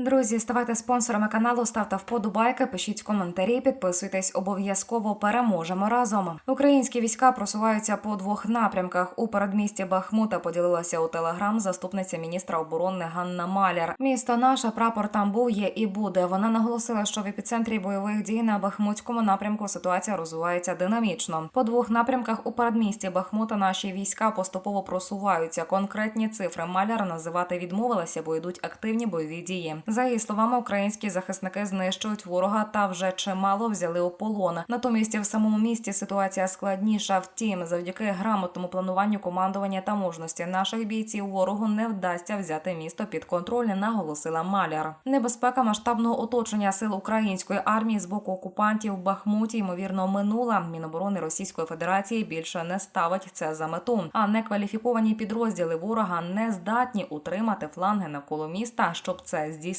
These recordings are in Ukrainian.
Друзі, ставайте спонсорами каналу, ставте вподобайки, пишіть коментарі, підписуйтесь обов'язково. Переможемо разом. Українські війська просуваються по двох напрямках. У передмісті Бахмута поділилася у телеграм заступниця міністра оборони Ганна Маляр. Місто наше прапор там був, є і буде. Вона наголосила, що в епіцентрі бойових дій на Бахмутському напрямку ситуація розвивається динамічно. По двох напрямках у передмісті Бахмута наші війська поступово просуваються. Конкретні цифри Маляр називати відмовилася, бо йдуть активні бойові дії. За її словами, українські захисники знищують ворога та вже чимало взяли у полон. Натомість в самому місті ситуація складніша. Втім, завдяки грамотному плануванню командування та мужності наших бійців ворогу не вдасться взяти місто під контроль, наголосила Маляр. Небезпека масштабного оточення сил української армії з боку окупантів в Бахмуті ймовірно минула. Міноборони Російської Федерації більше не ставить це за мету. А некваліфіковані підрозділи ворога не здатні утримати фланги навколо міста, щоб це здійснити.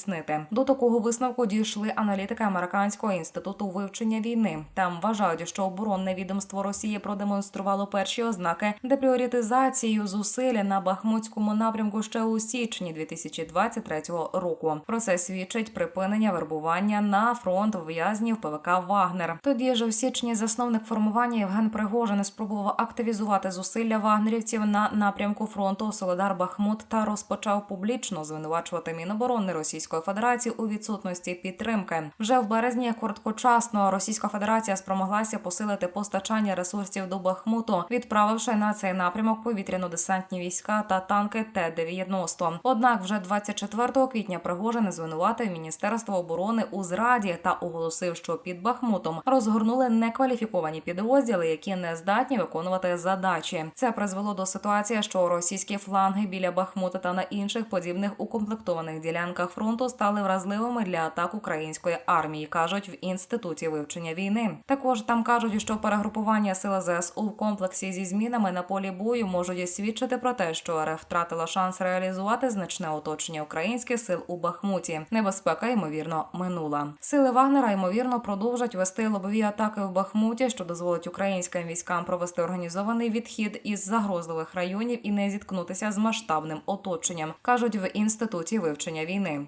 До такого висновку дійшли аналітики американського інституту вивчення війни. Там вважають, що оборонне відомство Росії продемонструвало перші ознаки депріоритизацію зусиль на Бахмутському напрямку ще у січні 2023 року. Про це свідчить припинення вербування на фронт в'язнів ПВК Вагнер. Тоді ж у січні засновник формування Євген Пригожин спробував активізувати зусилля вагнерівців на напрямку фронту Солодар Бахмут та розпочав публічно звинувачувати Міноборони Російської Федерації у відсутності підтримки. Вже в березні короткочасно Російська Федерація спромоглася посилити постачання ресурсів до Бахмуту, відправивши на цей напрямок повітряно-десантні війська та танки Т-90. Однак, вже 24 квітня Пригожин звинуватив Міністерство оборони у зраді та оголосив, що під Бахмутом розгорнули некваліфіковані підрозділи, які не здатні виконувати задачі. Це призвело до ситуації, що російські фланги біля Бахмута та на інших подібних укомплектованих ділянках фронту стали вразливими для атак української армії, кажуть в інституті вивчення війни. Також там кажуть, що перегрупування сил ЗСУ в комплексі зі змінами на полі бою можуть свідчити про те, що РФ втратила шанс реалізувати значне оточення українських сил у Бахмуті. Небезпека ймовірно минула. Сили Вагнера ймовірно продовжать вести лобові атаки в Бахмуті, що дозволить українським військам провести організований відхід із загрозливих районів і не зіткнутися з масштабним оточенням, кажуть в інституті вивчення війни.